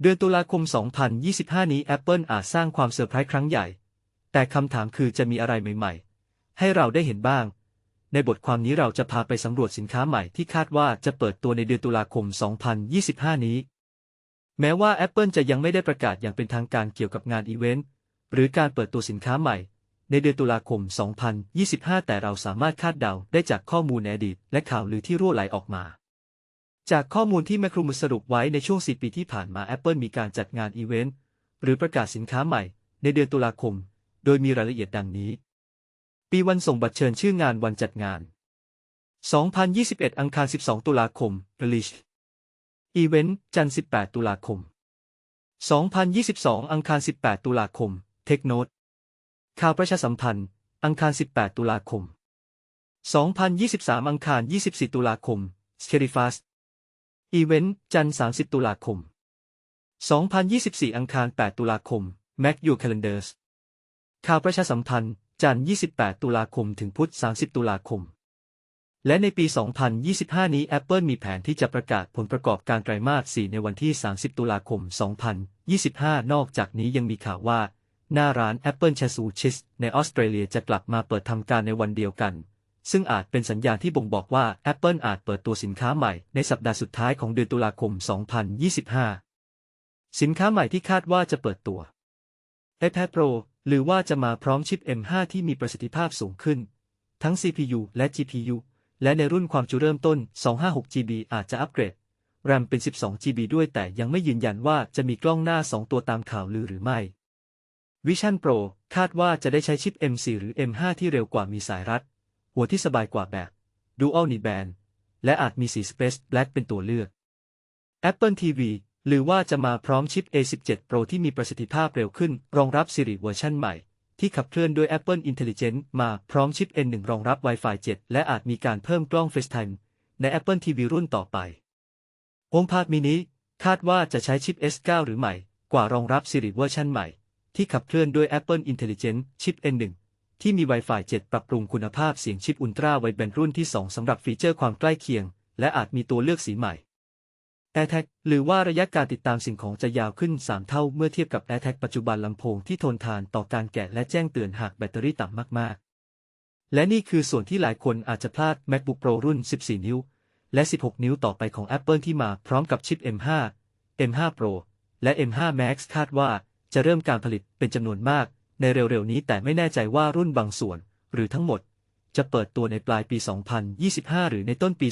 เดือนตุลาคม 2025 นี้ Apple อาจสร้างความเซอร์ไพรส์ครั้งใหญ่ แต่คำถามคือจะมีอะไรใหม่ ๆ ให้เราได้เห็นบ้าง ในบทความนี้เราจะพาไปสำรวจสินค้าใหม่ที่คาดว่าจะเปิดตัวในเดือนตุลาคม 2025 นี้ แม้ว่า Apple จะยังไม่ได้ประกาศอย่างเป็นทางการเกี่ยวกับงานอีเวนต์หรือการเปิดตัวสินค้าใหม่ ในเดือนตุลาคม 2025 แต่เราสามารถคาดเดาได้จากข้อมูลในอดีตและข่าวลือที่รั่วไหลออกมา จากข้อมูลที่แมครูมสรุปไว้ในช่วง 4 ปีที่ผ่านมา Apple มีการจัดงานอีเวนต์ หรือประกาศสินค้าใหม่ ในเดือนตุลาคม โดยมีรายละเอียดดังนี้ ปีวันส่งบัตรเชิญชื่องานวันจัดงาน 2021 อังคาร 12 ตุลาคม Release อีเวนต์จันทร์ 18 ตุลาคม 2022 อังคาร 18 ตุลาคม เทคโนตข่าวประชาสัมพันธ์ อังคาร 18 ตุลาคม 2023 อังคาร 24 ตุลาคม s c h e r i f a s อีเวนต์ จันทร์ 30 ตุลาคม 2024 อังคาร 8 ตุลาคม Mac Your Calendars ข่าวประชาสัมพันธ์ จันทร์ 28 ตุลาคม ถึงพุธ 30 ตุลาคม และในปี 2025 นี้ Apple มีแผนที่จะประกาศผลประกอบการไตรมาส 4 ในวันที่ 30 ตุลาคม 2025 นอกจากนี้ยังมีข่าวว่า หน้าร้าน Apple c h a s u c h i s ในออสเตรเลียจะกลับมาเปิดทำการในวันเดียวกัน ซึ่งอาจเป็นสัญญาณที่บ่งบอกว่า Apple อาจเปิดตัวสินค้าใหม่ในสัปดาห์สุดท้ายของเดือนตุลาคม 2025 สินค้าใหม่ที่คาดว่าจะเปิดตัว iPad Pro หรือว่าจะมาพร้อมชิป M5 ที่มีประสิทธิภาพสูงขึ้น ทั้ง CPU และ GPU และในรุ่นความจุเริ่มต้น 256GB อาจจะอัปเกรด RAM เป็น 12GB ด้วยแต่ยังไม่ยืนยันว่าจะมีกล้องหน้า 2 ตัวตามข่าวลือหรือไม่ Vision Pro คาดว่าจะได้ใช้ชิป M4 หรือ M5 ที่เร็วกว่ามีสายรัด หัวที่สบายกว่าแบบ Dual n i Band และอาจมีสี Space Black เป็นตัวเลือก Apple TV หรือว่าจะมาพร้อมชิป A17 Pro ที่มีประสิทธิภาพเร็วขึ้น รองรับ Siri เวอร์ชันใหม่ ที่ขับเคลื่อนด้วย Apple Intelligence มาพร้อมชิป N1 รองรับ Wi-Fi 7 และอาจมีการเพิ่มกล้อง FaceTime ใน Apple TV รุ่นต่อไป HomePod mini คาดว่าจะใช้ชิป S9 หรือใหม่ กว่ารองรับ Siri เวอร์ชันใหม่ ที่ขับเคลื่อนด้วย Apple Intelligence ชิป N1 ที่มี Wi-Fi 7 ปรับปรุงคุณภาพเสียงชิป Ultra Wideband รุ่นที่ 2 สำหรับฟีเจอร์ความใกล้เคียง และอาจมีตัวเลือกสีใหม่ AirTag หรือว่าระยะการติดตามสิ่งของจะยาวขึ้น 3 เท่าเมื่อเทียบกับ AirTag ปัจจุบันลำโพงที่ทนทานต่อการแกะและแจ้งเตือนหากแบตเตอรี่ต่ำมากๆ และนี่คือส่วนที่หลายคนอาจจะพลาด MacBook Pro รุ่น 14 นิ้ว และ 16 นิ้วต่อไปของ Apple ที่มาพร้อมกับชิป M5 M5 Pro และ M5 Max คาดว่าจะเริ่มการผลิตเป็นจำนวนมาก ในเร็วๆนี้แต่ไม่แน่ใจว่ารุ่นบางส่วน หรือทั้งหมด จะเปิดตัวในปลายปี 2025 หรือในต้นปี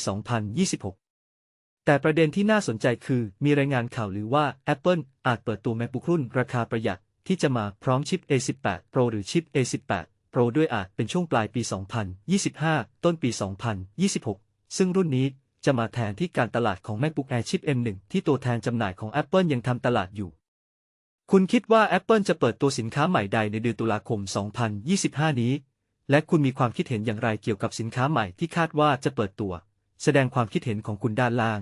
2026 แต่ประเด็นที่น่าสนใจคือ มีรายงานข่าวหรือว่า Apple อาจเปิดตัว MacBook รุ่นราคาประหยัดที่จะมาพร้อมชิป A18 Pro หรือชิป A18 Pro ด้วยอาจเป็นช่วงปลายปี 2025 ต้นปี 2026 ซึ่งรุ่นนี้จะมาแทนที่การตลาดของ MacBook Air ชิป M1 ที่ตัวแทนจำหน่ายของ Apple ยังทำตลาดอยู่ คุณคิดว่า Apple จะเปิดตัวสินค้าใหม่ใดในเดือนตุลาคม 2025 นี้ และคุณมีความคิดเห็นอย่างไรเกี่ยวกับสินค้าใหม่ที่คาดว่าจะเปิดตัว แสดงความคิดเห็นของคุณด้านล่าง